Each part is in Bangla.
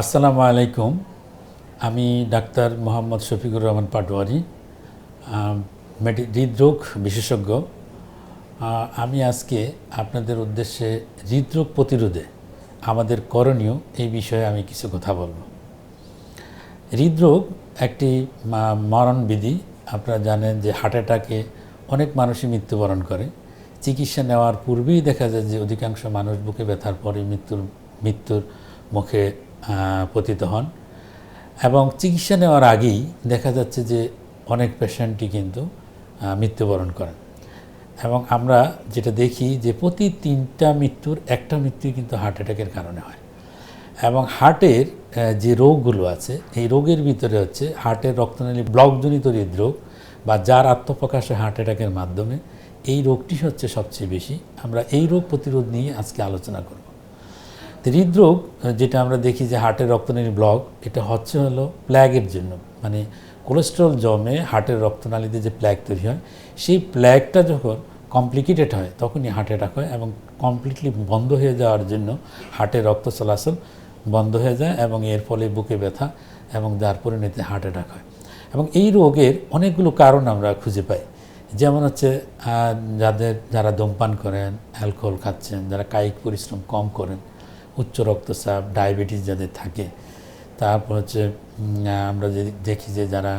আসসালামু আলাইকুম। আমি ডাক্তার মোহাম্মদ শফিকুর রহমান পাটোয়ারি হৃদরোগ বিশেষজ্ঞ। আমি আজকে আপনাদের উদ্দেশ্যে হৃদরোগ প্রতিরোধে আমাদের করণীয় এই বিষয়ে আমি কিছু কথা বলব। হৃদরোগ একটি মরণবিধি। আপনারা জানেন যে হার্ট অ্যাটাকে অনেক মানুষই মৃত্যুবরণ করে। চিকিৎসা নেওয়ার পূর্বেই দেখা যায় যে অধিকাংশ মানুষ বুকে ব্যথার পরে মৃত্যুর মৃত্যুর মুখে পতিত হন। এবং চিকিৎসা নেওয়ার আগেই দেখা যাচ্ছে যে অনেক পেশেন্টই কিন্তু মৃত্যুবরণ করেন। এবং আমরা যেটা দেখি যে প্রতি তিনটা মৃত্যুর একটা মৃত্যু কিন্তু হার্ট অ্যাটাকের কারণে হয়। এবং হার্টের যে রোগগুলো আছে, এই রোগের ভিতরে হচ্ছে হার্টের রক্তনালী ব্লকজনিত হৃদরোগ বা যার আত্মপ্রকাশে হার্ট অ্যাটাকের মাধ্যমে এই রোগটি হচ্ছে সবচেয়ে বেশি। আমরা এই রোগ প্রতিরোধ নিয়ে আজকে আলোচনা করব। হৃদরোগ যেটা আমরা দেখি যে হার্টের রক্তনালী ব্লক, এটা হচ্ছে হলো প্ল্যাগের জন্য। মানে কোলেস্ট্রল জমে হার্টের রক্তনালীতে যে প্ল্যাগ তৈরি হয়, সেই প্ল্যাগটা যখন কমপ্লিকেটেড হয়, তখনই হার্ট অ্যাটাক হয় এবং কমপ্লিটলি বন্ধ হয়ে যাওয়ার জন্য হার্টের রক্ত চলাচল বন্ধ হয়ে যায় এবং এর ফলে বুকে ব্যথা এবং যার পরিণতিতে হার্ট অ্যাটাক হয়। এবং এই রোগের অনেকগুলো কারণ আমরা খুঁজে পাই। যেমন হচ্ছে যাদের, যারা ধূমপান করেন, অ্যালকোহল খাচ্ছেন, যারা কায়িক পরিশ্রম কম করেন উচ্চ রক্তচাপ, ডায়াবেটিস যাদের থাকে, তারপর হচ্ছে আমরা যে দেখি যে যারা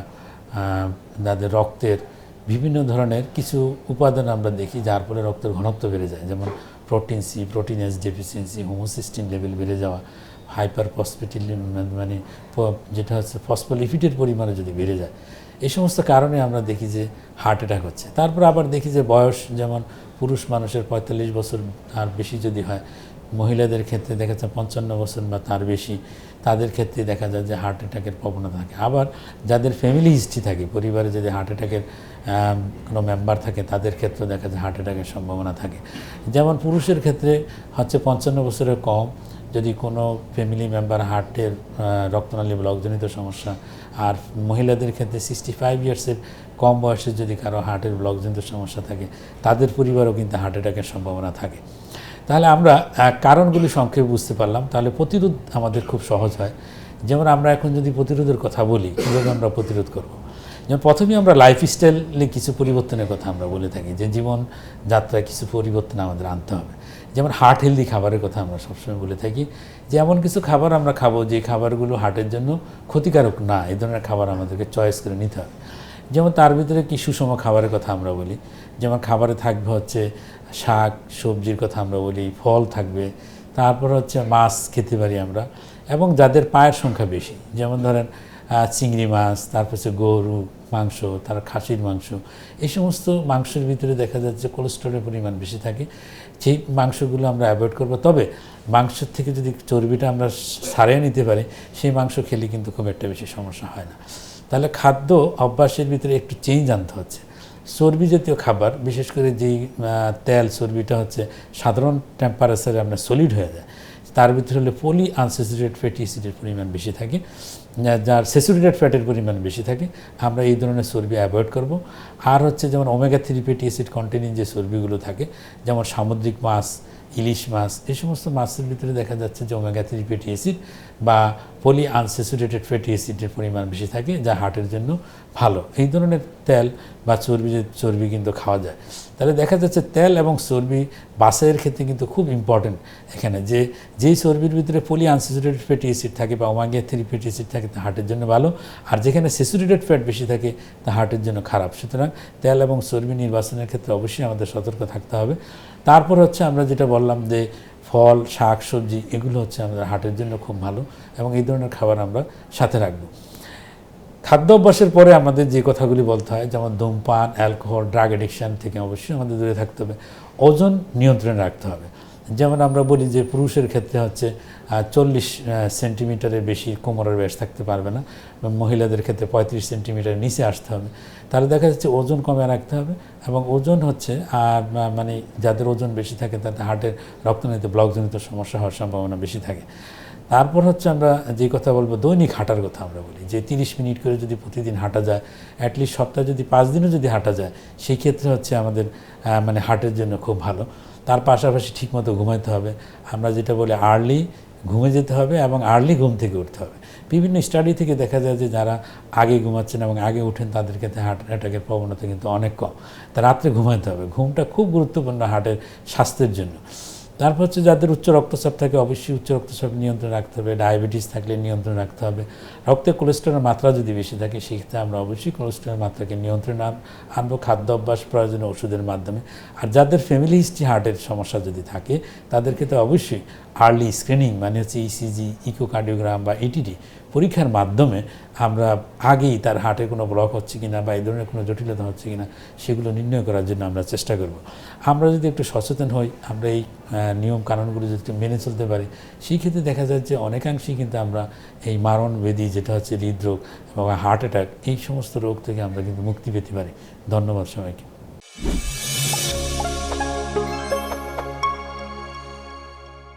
যাদের রক্তের বিভিন্ন ধরনের কিছু উপাদান আমরা দেখি, যার ফলে রক্তের ঘনত্ব বেড়ে যায়। যেমন protein C protein S deficiency homocysteine level বেড়ে যাওয়া হাইপার ফসফেটিল মানে যেটা হচ্ছে ফসফোলিপিডের পরিমাণে যদি বেড়ে যায়। এই সমস্ত কারণে আমরা দেখি যে হার্ট অ্যাটাক হচ্ছে। তারপর আবার দেখি যে বয়স, যেমন পুরুষ মানুষের পঁয়তাল্লিশ বছর আর বেশি যদি হয় মহিলাদের ক্ষেত্রে দেখা যাচ্ছে পঞ্চান্ন বছর বা তার বেশি, তাদের ক্ষেত্রে দেখা যায় যে হার্ট অ্যাটাকের প্রবণতা থাকে। আবার যাদের ফ্যামিলি হিস্ট্রি থাকে, পরিবারে যদি হার্ট অ্যাটাকের কোনো মেম্বার থাকে, তাদের ক্ষেত্রে দেখা যায় হার্ট অ্যাটাকের সম্ভাবনা থাকে। যেমন পুরুষের ক্ষেত্রে হচ্ছে পঞ্চান্ন বছরের কম, যদি কোনো ফ্যামিলি মেম্বার হার্টের রক্তনালী ব্লকজনিত সমস্যা, আর মহিলাদের ক্ষেত্রে সিক্সটি ফাইভ ইয়ার্সের কম বয়সে যদি কারও হার্টের ব্লকজনিত সমস্যা থাকে, তাদের পরিবারও কিন্তু হার্ট অ্যাটাকের সম্ভাবনা থাকে। তাহলে আমরা কারণগুলি সংক্ষেপে বুঝতে পারলাম। তাহলে প্রতিরোধ আমাদের খুব সহজ হয়। যেমন আমরা এখন যদি প্রতিরোধের কথা বলি, কীভাবে আমরা প্রতিরোধ করব? যেমন প্রথমেই আমরা লাইফস্টাইলে কিছু পরিবর্তনের কথা আমরা বলে থাকি, যে জীবন যাত্রায় কিছু পরিবর্তন আমাদের আনতে হবে। যেমন হার্ট হেলদি খাবারের কথা আমরা সবসময় বলে থাকি, যে এমন কিছু খাবার আমরা খাব যে খাবারগুলো হার্টের জন্য ক্ষতিকারক না এই ধরনের খাবার আমাদেরকে চয়েস করে নিতে হবে। যেমন তার ভিতরে কি সুষম খাবারের কথা আমরা বলি, যেমন খাবারে থাকবে হচ্ছে শাক, সবজির কথা আমরা বলি, ফল থাকবে, তারপর হচ্ছে মাছ খেতে পারি আমরা, এবং যাদের পায়ের সংখ্যা বেশি, যেমন ধরেন চিংড়ি মাছ, তারপর হচ্ছে গরু, মাংস, তার খাসির মাংস, এই সমস্ত মাংসের ভিতরে দেখা যাচ্ছে কোলেস্ট্রলের পরিমাণ বেশি থাকে, সেই মাংসগুলো আমরা অ্যাভয়েড করব। তবে মাংসের থেকে যদি চর্বিটা আমরা সারিয়ে নিতে পারি, সেই মাংস খেলে কিন্তু খুব একটা বেশি সমস্যা হয় না। তাহলে খাদ্য অভ্যাসের ভিতরে একটু চেঞ্জ আনতে হচ্ছে। চর্বি জাতীয় খাবার, বিশেষ করে যেই তেল চর্বিটা হচ্ছে, সাধারণ টেম্পারেচারে আপনার সলিড হয়ে যায়। তার ভিতরে হলে পলি আনস্যাচুরেটেড ফ্যাটি অ্যাসিডের পরিমাণ বেশি থাকে যার স্যাচুরেটেড ফ্যাটের পরিমাণ বেশি থাকে, আমরা এই ধরনের চর্বি অ্যাভয়েড করব। আর হচ্ছে যেমন omega three fatty acid containing যে চর্বিগুলো থাকে, যেমন সামুদ্রিক মাছ ইলিশ মাছ এই সমস্ত মাছের ভিতরে দেখা যাচ্ছে যে ওমেগা থ্রি ফ্যাটি অ্যাসিড বা পলি আনস্যাচুরেটেড ফ্যাটি অ্যাসিডের পরিমাণ বেশি থাকে, যা হার্টের জন্য ভালো। এই ধরনের তেল বা চর্বি চর্বি কিন্তু খাওয়া যায়। তাহলে দেখা যাচ্ছে তেল এবং চর্বি বাসাইয়ের ক্ষেত্রে কিন্তু খুব ইম্পর্টেন্ট এখানে। যে, যেই চর্বির ভিতরে পলি আনস্যাচুরেটেড ফ্যাটি অ্যাসিড থাকে বা ওমাগিয়া থ্রি ফ্যাটি অ্যাসিড থাকে, তা হার্টের জন্য ভালো। আর যেখানে স্যাচুরেটেড ফ্যাট বেশি থাকে, তা হার্টের জন্য খারাপ। সুতরাং তেল এবং চর্বি নির্বাচনের ক্ষেত্রে অবশ্যই আমাদের সতর্ক থাকতে হবে। তারপর হচ্ছে আমরা যেটা বললাম যে, ফল, শাক, সবজি, এগুলো হচ্ছে আমাদের হার্টের জন্য খুব ভালো এবং এই ধরনের খাবার আমরা সাথে রাখব। খাদ্য অভ্যাসের পরে আমাদের যে কথাগুলি বলতে হয়, যেমন ধূমপান, অ্যালকোহল, ড্রাগ এডিকশান থেকে অবশ্যই আমাদের দূরে থাকতে হবে। ওজন নিয়ন্ত্রণে রাখতে হবে। যেমন আমরা বলি যে পুরুষের ক্ষেত্রে হচ্ছে চল্লিশ সেন্টিমিটারের বেশি কোমরের ব্যাস থাকতে পারবে না মহিলাদের ক্ষেত্রে পঁয়ত্রিশ সেন্টিমিটার নিচে আসতে হবে। তাহলে দেখা যাচ্ছে ওজন কমে রাখতে হবে এবং ওজন হচ্ছে, আর মানে যাদের ওজন বেশি থাকে, তাদের হার্টের রক্তনীতি ব্লকজনিত সমস্যা হওয়ার সম্ভাবনা বেশি থাকে। তারপর হচ্ছে আমরা যে কথা বলব, দৈনিক হাঁটার কথা আমরা বলি। যে তিরিশ মিনিট করে যদি প্রতিদিন হাঁটা যায় অ্যাটলিস্ট সপ্তাহে যদি পাঁচ দিনও যদি হাঁটা যায়, সেই ক্ষেত্রে হচ্ছে আমাদের মানে হার্টের জন্য খুব ভালো। তার পাশাপাশি ঠিকমতো ঘুমাইতে হবে। আমরা যেটা বলি আর্লি ঘুমে যেতে হবে এবং আর্লি ঘুম থেকে উঠতে হবে। বিভিন্ন স্টাডি থেকে দেখা যায় যে যারা আগে ঘুমাচ্ছেন এবং আগে উঠেন, তাদের ক্ষেত্রে হার্ট অ্যাটাকের প্রবণতা কিন্তু অনেক কম। তা রাত্রে ঘুমাতে হবে। ঘুমটা খুব গুরুত্বপূর্ণ হার্টের স্বাস্থ্যের জন্য। তারপর হচ্ছে যাদের উচ্চ রক্তচাপ থাকে, অবশ্যই উচ্চ রক্তচাপ নিয়ন্ত্রণ রাখতে হবে। ডায়াবেটিস থাকলে নিয়ন্ত্রণ রাখতে হবে। রক্তে কোলেস্ট্রলের মাত্রা যদি বেশি থাকে, সেক্ষেত্রে আমরা অবশ্যই কোলেস্টেরলের মাত্রাকে নিয়ন্ত্রণ আন- আনব খাদ্য অভ্যাস প্রয়োজনীয় ওষুধের মাধ্যমে। আর যাদের ফ্যামিলি হিস্ট্রি হার্টের সমস্যা যদি থাকে, তাদের ক্ষেত্রে অবশ্যই আর্লি স্ক্রিনিং মানে হচ্ছে ইসিজি ইকোকার্ডিওগ্রাম বা এটিডি পরীক্ষার মাধ্যমে আমরা আগেই তার হার্টে কোনো ব্লক হচ্ছে কিনা বা এই ধরনের কোনো জটিলতা হচ্ছে কিনা সেগুলো নির্ণয় করার জন্য আমরা চেষ্টা করব। আমরা যদি একটু সচেতন হই, আমরা এই নিয়ম কানুনগুলো যদি মেনে চলতে পারি, সেই ক্ষেত্রে দেখা যায় যে অনেকাংশেই কিন্তু আমরা এই মারণ বেদি যেটা হচ্ছে হৃদরোগ এবং হার্ট অ্যাটাক, এই সমস্ত রোগ থেকে আমরা কিন্তু মুক্তি পেতে পারি। ধন্যবাদ সবাইকে।